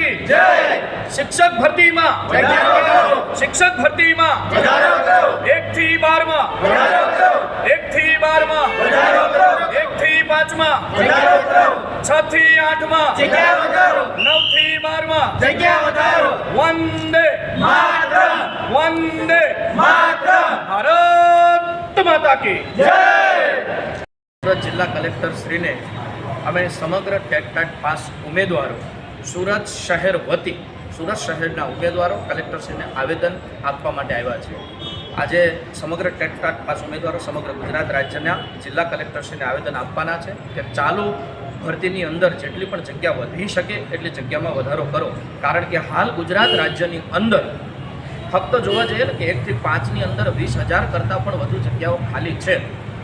की શિક્ષક ભરતીમાં શિક્ષક ભરતીમાં એક થી બારમાં એક થી બારમાં એક થી પાંચમાં છ થી આઠમાં નવથી બારમાં વંદે વંદે ભારત માતા કી જય! જિલ્લા કલેક્ટર શ્રીને અમે સમગ્ર ટેટ પાસ ઉમેદવારો સુરત શહેર વતી, સુરત શહેરના ઉમેદવારો કલેક્ટરશ્રીને આવેદન આપવા માટે આવ્યા છે. આજે સમગ્ર ટેટટાટ પાસ ઉમેદવારો, સમગ્ર ગુજરાત રાજ્યના જિલ્લા કલેક્ટરશ્રીને આવેદન આપવાના છે કે ચાલુ ભરતીની અંદર જેટલી પણ જગ્યા વધી શકે એટલી જગ્યામાં વધારો કરો. કારણ કે હાલ ગુજરાત રાજ્યની અંદર ફક્ત જોવા જઈએ ને કે એકથી પાંચની અંદર વીસ હજાર કરતાં પણ વધુ જગ્યાઓ ખાલી છે.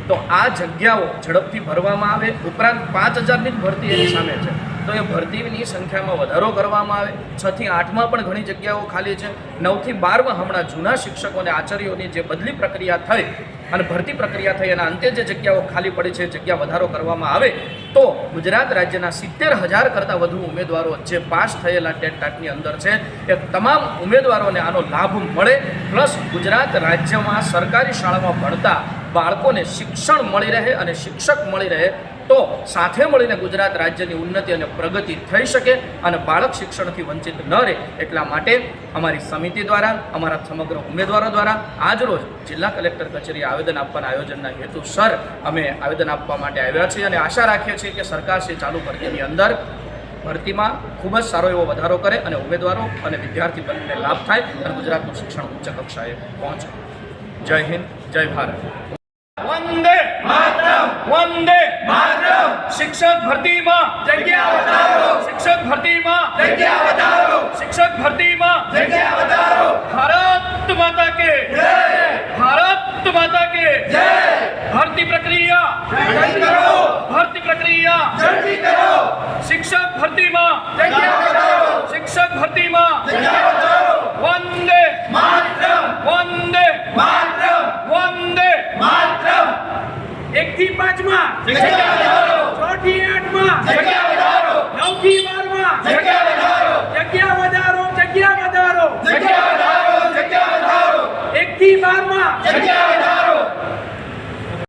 તો આ જગ્યાઓ ઝડપથી ભરવામાં આવે. ઉપરાંત પાંચ હજારની જ ભરતી એની સામે છે. તો એ ભરતીની સંખ્યામાં વધારો કરવામાં આવે. છથી આઠમાં પણ ઘણી જગ્યાઓ ખાલી છે. નવથી બારમાં હમણાં જૂના શિક્ષકો અને આચાર્યોની જે બદલી પ્રક્રિયા થઈ અને ભરતી પ્રક્રિયા થઈ એના અંતે જે જગ્યાઓ ખાલી પડી છે, જગ્યા વધારો કરવામાં આવે, તો ગુજરાત રાજ્યના સિત્તેર હજાર કરતાં વધુ ઉમેદવારો જે પાસ થયેલા ટેટ ટાટની અંદર છે, એ તમામ ઉમેદવારોને આનો લાભ મળે. પ્લસ ગુજરાત રાજ્યમાં સરકારી શાળામાં ભણતા બાળકોને શિક્ષણ મળી રહે અને શિક્ષક મળી રહે તો સાથે મળીને ગુજરાત રાજ્યની ઉન્નતિ અને પ્રગતિ થઈ શકે અને બાળક શિક્ષણથી વંચિત ન રહે એટલા માટે અમારી સમિતિ દ્વારા, અમારા સમગ્ર ઉમેદવારો દ્વારા આજરોજ જિલ્લા કલેક્ટર કચેરી આવેદન આપવાના આયોજનના હેતુસર અમે આવેદન આપવા માટે આવ્યા છીએ અને આશા રાખીએ છીએ કે સરકારશ્રી ચાલુ ભરતીની અંદર ભરતીમાં ખૂબ જ સારો એવો વધારો કરે અને ઉમેદવારો અને વિદ્યાર્થી બંને લાભ થાય અને ગુજરાતનું શિક્ષણ ઉચ્ચ કક્ષાએ પહોંચે. જય હિન્દ, જય ભારત વંદે વંદે શિક્ષક ભરતીમાં શિક્ષક ભરતીમાં શિક્ષક ભરતીમાં ભારત માતા કે ભારત માતા કે ભરતી પ્રક્રિયા ભરતી પ્રક્રિયા શિક્ષક ભરતીમાં શિક્ષક ભરતીમાં વંદે થી પાંચમાં છ થી આઠમાં નવથી બારમાં જગ્યા વધારો જગ્યા વધારો. એક થી બારમાં